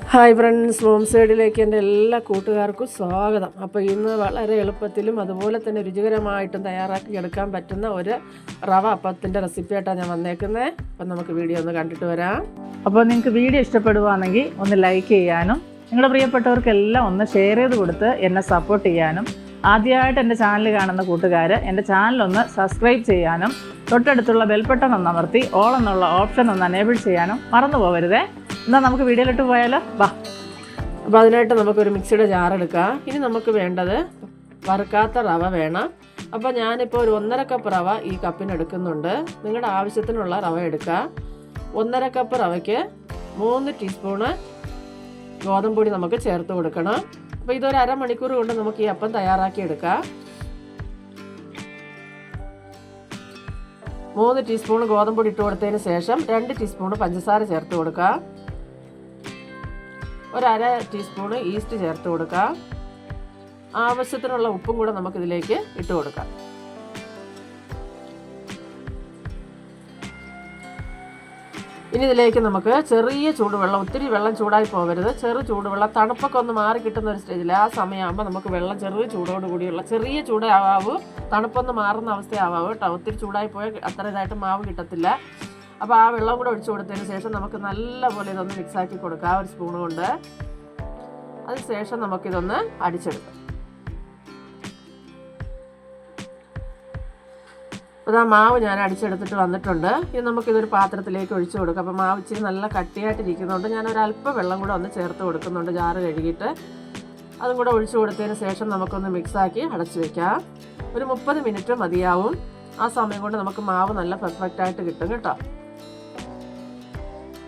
Hi friends home സൈഡിലേക്ക് എന്റെ എല്ലാ കൂട്ടുകാർക്കും സ്വാഗതം. അപ്പോൾ ഇന്ന് വളരെ എളുപ്പത്തിലും അതുപോലെ തന്നെ രുചികരമായിട്ടും തയ്യാറാക്കി എടുക്കാൻ പറ്റുന്ന ഒരു റവ അപ്പത്തിന്റെ റെസിപ്പിയായിട്ടാണ് ഞാൻ വന്നേക്കുന്നത് അപ്പം നമുക്ക് വീഡിയോ ഒന്ന് കണ്ടിട്ട് വരാം. അപ്പോൾ നിങ്ങൾക്ക് വീഡിയോ ഇഷ്ടപ്പെടുവാണെങ്കിൽ ഒന്ന് ലൈക്ക് ചെയ്യാനും നിങ്ങളുടെ പ്രിയപ്പെട്ടവർക്കെല്ലാം ഒന്ന് ഷെയർ ചെയ്ത് കൊടുത്ത് എന്നെ സപ്പോർട്ട് ചെയ്യാനും ആദ്യമായിട്ട് എന്റെ ചാനൽ കാണുന്ന കൂട്ടുകാർ എന്റെ ചാനലൊന്ന് സബ്സ്ക്രൈബ് ചെയ്യാനും തൊട്ടടുത്തുള്ള ബെൽബട്ടൺ ഒന്ന് അമർത്തി ഓൾ എന്നുള്ള ഓപ്ഷൻ ഒന്ന് അനേബിൾ ചെയ്യാനും മറന്നു പോകരുതേ എന്നാൽ നമുക്ക് വീഡിയോയിലോട്ട് പോയാലോ? വാ. അപ്പോൾ അതിനായിട്ട് നമുക്കൊരു മിക്സിയുടെ ജാർ എടുക്കാം. ഇനി നമുക്ക് വേണ്ടത് വറുക്കാത്ത റവ വേണം. അപ്പോൾ ഞാനിപ്പോൾ ഒരു ഒന്നര കപ്പ് റവ ഈ കപ്പിന് എടുക്കുന്നുണ്ട്. നിങ്ങളുടെ ആവശ്യത്തിനുള്ള റവ എടുക്കുക ഒന്നര കപ്പ് റവയ്ക്ക് മൂന്ന് ടീസ്പൂണ് ഗോതമ്പ് പൊടി നമുക്ക് ചേർത്ത് കൊടുക്കണം. അപ്പോൾ ഇതൊരു അരമണിക്കൂർ കൊണ്ട് നമുക്ക് ഈ അപ്പം തയ്യാറാക്കി എടുക്കാം. മൂന്ന് ടീസ്പൂൺ ഗോതമ്പ് പൊടി ഇട്ട് കൊടുത്തതിന് ശേഷം രണ്ട് ടീസ്പൂൺ പഞ്ചസാര ചേർത്ത് കൊടുക്കുക ഒരു അര ടീസ്പൂണ് ഈസ്റ്റ് ചേർത്ത് കൊടുക്കുക ആവശ്യത്തിനുള്ള ഉപ്പും കൂടെ നമുക്കിതിലേക്ക് ഇട്ട് കൊടുക്കാം. ഇനി ഇതിലേക്ക് നമുക്ക് ചെറിയ ചൂടുവെള്ളം ഒത്തിരി വെള്ളം ചൂടായി പോകരുത്. ചെറു ചൂടുവെള്ളം തണുപ്പൊക്കെ ഒന്ന് മാറി കിട്ടുന്ന ഒരു സ്റ്റേജിൽ ആ സമയമാകുമ്പോൾ നമുക്ക് വെള്ളം ചെറിയ ചൂടോട് കൂടിയുള്ള ചെറിയ ചൂടാവാവൂ തണുപ്പൊന്ന് മാറുന്ന അവസ്ഥയാവാവൂ കേട്ടോ. ഒത്തിരി ചൂടായി പോയാൽ അത്ര ഇതായിട്ട് മാവ് കിട്ടത്തില്ല. അപ്പോൾ ആ വെള്ളം കൂടെ ഒഴിച്ചു കൊടുത്തതിന് ശേഷം നമുക്ക് നല്ലപോലെ ഇതൊന്ന് മിക്സാക്കി കൊടുക്കാം. ഒരു സ്പൂൺ കൊണ്ട്. അതിന് ശേഷം നമുക്കിതൊന്ന് അടിച്ചെടുക്കാം. അപ്പോൾ ആ മാവ് ഞാൻ അടിച്ചെടുത്തിട്ട് വന്നിട്ടുണ്ട്. ഇനി നമുക്കിതൊരു പാത്രത്തിലേക്ക് ഒഴിച്ചു കൊടുക്കാം. അപ്പോൾ മാവ് ഇച്ചിരി നല്ല കട്ടിയായിട്ടിരിക്കുന്നതുകൊണ്ട് ഞാൻ ഒരു അല്പം വെള്ളം കൂടെ ഒന്ന് ചേർത്ത് കൊടുക്കുന്നുണ്ട് ജാറ് കഴുകിയിട്ട്. അതും കൂടെ ഒഴിച്ചു കൊടുത്തതിന് ശേഷം നമുക്കൊന്ന് മിക്സാക്കി അടച്ചു വെക്കാം. ഒരു മുപ്പത് മിനിറ്റ് മതിയാവും. ആ സമയം കൊണ്ട് നമുക്ക് മാവ് നല്ല പെർഫെക്റ്റായിട്ട് കിട്ടും കേട്ടോ.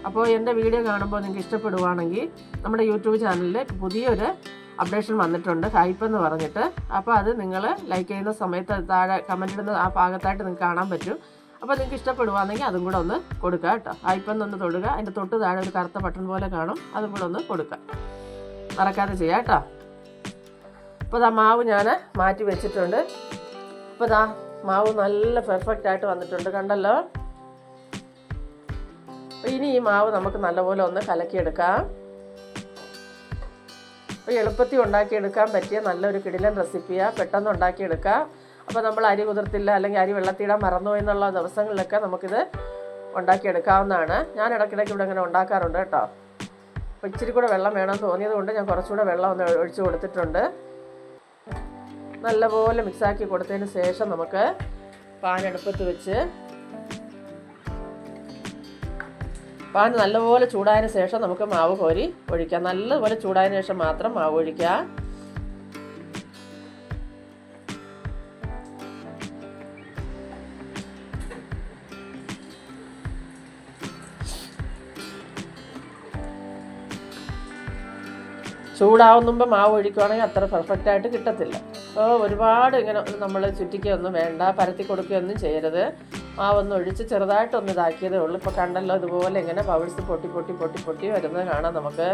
അപ്പോൾ എന്റെ വീഡിയോ കാണുമ്പോൾ നിങ്ങൾക്ക് ഇഷ്ടപ്പെടുവാണെങ്കിൽ നമ്മുടെ യൂട്യൂബ് ചാനലിൽ പുതിയൊരു അപ്ഡേഷൻ വന്നിട്ടുണ്ട് ഹൈപ്പ് എന്ന് പറഞ്ഞിട്ട്. അപ്പോൾ അത് നിങ്ങൾ ലൈക്ക് ചെയ്യുന്ന സമയത്ത് താഴെ കമന്റ് ഇടുന്ന ആ ഭാഗത്തായിട്ട് നിങ്ങൾക്ക് കാണാൻ പറ്റും. അപ്പോൾ നിങ്ങൾക്ക് ഇഷ്ടപ്പെടുവാണെങ്കിൽ അതും കൂടെ ഒന്ന് കൊടുക്കുക കേട്ടോ. ഹൈപ്പ് എന്നൊന്ന് തൊടുക. അതിന്റെ തൊട്ട് താഴെ ഒരു കറുത്ത ബട്ടൺ പോലെ കാണും. അതും കൂടെ ഒന്ന് കൊടുക്കുക. മറക്കാതെ ചെയ്യാം കേട്ടോ. അപ്പോൾ ഇതാ മാവ് ഞാൻ മാറ്റി വെച്ചിട്ടുണ്ട്. അപ്പോൾ ഇതാ മാവ് നല്ല പെർഫെക്റ്റ് ആയിട്ട് വന്നിട്ടുണ്ട്. കണ്ടല്ലോ? അപ്പോൾ ഇനി ഈ മാവ് നമുക്ക് നല്ലപോലെ ഒന്ന് കലക്കിയെടുക്കാം. അപ്പോൾ എളുപ്പത്തിൽ ഉണ്ടാക്കിയെടുക്കാൻ പറ്റിയ നല്ലൊരു കിടിലൻ റെസിപ്പിയാണ് പെട്ടെന്ന് ഉണ്ടാക്കിയെടുക്കാം. അപ്പോൾ നമ്മൾ അരി കുതിർത്തില്ല അല്ലെങ്കിൽ അരി വെള്ളത്തിടാൻ മറന്നു എന്നുള്ള ദിവസങ്ങളിലൊക്കെ നമുക്കിത് ഉണ്ടാക്കിയെടുക്കാവുന്നതാണ്. ഞാൻ ഇടയ്ക്കിടയ്ക്ക് ഇവിടെ ഇങ്ങനെ ഉണ്ടാക്കാറുണ്ട് കേട്ടോ. അപ്പോൾ ഇച്ചിരി കൂടെ വെള്ളം വേണമെന്ന് തോന്നിയത് കൊണ്ട് ഞാൻ കുറച്ചുകൂടെ വെള്ളം ഒന്ന് ഒഴിച്ച് കൊടുത്തിട്ടുണ്ട്. നല്ലപോലെ മിക്സാക്കി കൊടുത്തതിന് ശേഷം നമുക്ക് പാൻ അടുപ്പത്ത് വെച്ച് പാൻ നല്ലപോലെ ചൂടായതിനു ശേഷം നമുക്ക് മാവ് കോരി ഒഴിക്കാം. നല്ലപോലെ ചൂടായതിനു ശേഷം മാത്രം മാവ് ഒഴിക്കുക. ചൂടാവുന്നുമ്പോൾ മാവ് ഒഴിക്കുവാണെങ്കിൽ അത്ര പെർഫെക്റ്റ് ആയിട്ട് കിട്ടത്തില്ല. അപ്പോൾ ഒരുപാട് ഇങ്ങനെ നമ്മൾ ചുറ്റിക്കൊന്നും വേണ്ട പരത്തി കൊടുക്കുകയൊന്നും ചെയ്യരുത്. മാവൊന്ന് ഒഴിച്ച് ചെറുതായിട്ടൊന്ന് ഇതാക്കിയതേ ഉള്ളൂ. ഇപ്പോൾ കണ്ടല്ലോ ഇതുപോലെ ഇങ്ങനെ പവിഴ്സ് പൊട്ടി പൊട്ടി പൊട്ടി പൊട്ടി വരുന്നത് കാണാം. നമുക്ക്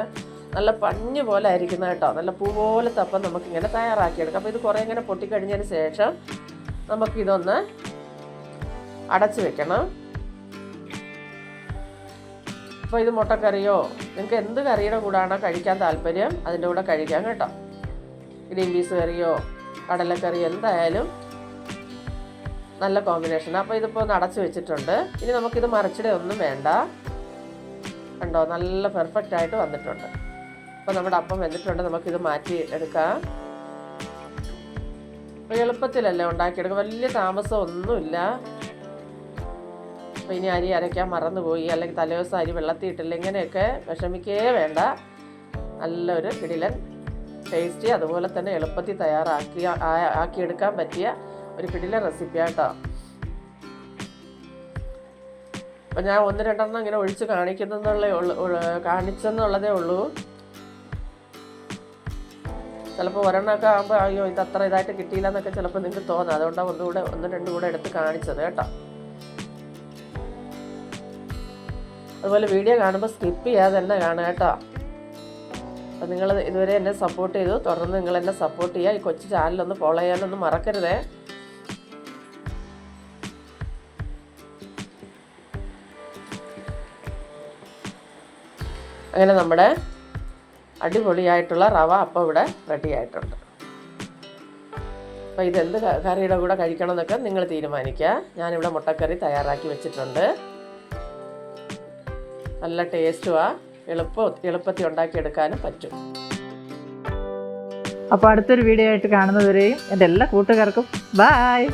നല്ല പഞ്ഞ് പോലെ ആയിരിക്കുന്ന കേട്ടോ. നല്ല പൂ പോലെ തപ്പം നമുക്കിങ്ങനെ തയ്യാറാക്കിയെടുക്കാം. അപ്പോൾ ഇത് കുറേ ഇങ്ങനെ പൊട്ടിക്കഴിഞ്ഞതിന് ശേഷം നമുക്കിതൊന്ന് അടച്ച് വെക്കണം. അപ്പോൾ ഇത് മുട്ടക്കറിയോ? നിങ്ങൾക്ക് എന്ത് കറിയുടെ കൂടാണോ കഴിക്കാൻ താല്പര്യം അതിന്റെ കൂടെ കഴിക്കാം കേട്ടോ. ഗ്രീൻ പീസ് കറിയോ കടലക്കറിയോ എന്തായാലും നല്ല കോമ്പിനേഷൻ അപ്പോൾ ഇതിപ്പോൾ ഒന്ന് വെച്ചിട്ടുണ്ട്. ഇനി നമുക്കിത് മറിച്ചിടെ ഒന്നും വേണ്ട. കണ്ടോ? നല്ല പെർഫെക്റ്റ് ആയിട്ട് വന്നിട്ടുണ്ട്. അപ്പോൾ നമ്മുടെ അപ്പം വെന്തിട്ടുണ്ട്. നമുക്കിത് മാറ്റി എടുക്കാം. എളുപ്പത്തിലല്ലേ ഉണ്ടാക്കിയെടുക്കുക വലിയ താമസം ഒന്നുമില്ല. അപ്പോൾ ഇനി അരി അരയ്ക്കാൻ മറന്നുപോയി. അല്ലെങ്കിൽ തലേദിവസം അരി വെള്ളത്തിയിട്ടില്ല. ഇങ്ങനെയൊക്കെ വിഷമിക്കേ വേണ്ട. നല്ലൊരു കിടിലൻ ടേസ്റ്റി അതുപോലെ തന്നെ എളുപ്പത്തിൽ തയ്യാറാക്കി ആക്കിയെടുക്കാൻ പറ്റിയ ഒരു പിടില റെസിപ്പി കേട്ടോ അപ്പം ഞാൻ ഒന്ന് രണ്ടെണ്ണം ഇങ്ങനെ ഒഴിച്ച് ഉള്ള- കാണിച്ചെന്നുള്ളതേ ഉള്ളൂ. ചിലപ്പോൾ ഒരെണ്ണമൊക്കെ ആകുമ്പോൾ അയ്യോ ഇത് അത്ര ഇതായിട്ട് കിട്ടിയില്ല എന്നൊക്കെ ചിലപ്പോൾ നിങ്ങൾക്ക് തോന്നാം. അതുകൊണ്ടാണ് ഒന്നുകൂടെ ഒന്ന് രണ്ടും കൂടെ എടുത്ത് കാണിച്ചത് കേട്ടോ. അതുപോലെ വീഡിയോ കാണുമ്പോൾ സ്കിപ്പ് ചെയ്യാതെ തന്നെ കാണുക കേട്ടോ. അപ്പം നിങ്ങൾ ഇതുവരെ എന്നെ സപ്പോർട്ട് ചെയ്തു. തുടർന്ന് നിങ്ങൾ എന്നെ സപ്പോർട്ട് ചെയ്യുക. ഈ കൊച്ചു ചാനലൊന്ന് ഫോളോ ചെയ്യാനൊന്നും മറക്കരുതേ. അങ്ങനെ നമ്മുടെ അടിപൊളിയായിട്ടുള്ള റവ അപ്പം ഇവിടെ റെഡി ആയിട്ടുണ്ട്. അപ്പോൾ ഇതെന്ത് കറിയുടെ കൂടെ കഴിക്കണം എന്നൊക്കെ നിങ്ങൾ തീരുമാനിക്കുക. ഞാനിവിടെ മുട്ടക്കറി തയ്യാറാക്കി വെച്ചിട്ടുണ്ട്. നല്ല ടേസ്റ്റുമാണ് എളുപ്പം എളുപ്പത്തിൽ ഉണ്ടാക്കിയെടുക്കാനും പറ്റും. അപ്പോൾ അടുത്തൊരു വീഡിയോ ആയിട്ട് കാണുന്നതുവരെയും എന്റെ എല്ലാ കൂട്ടുകാർക്കും ബായ്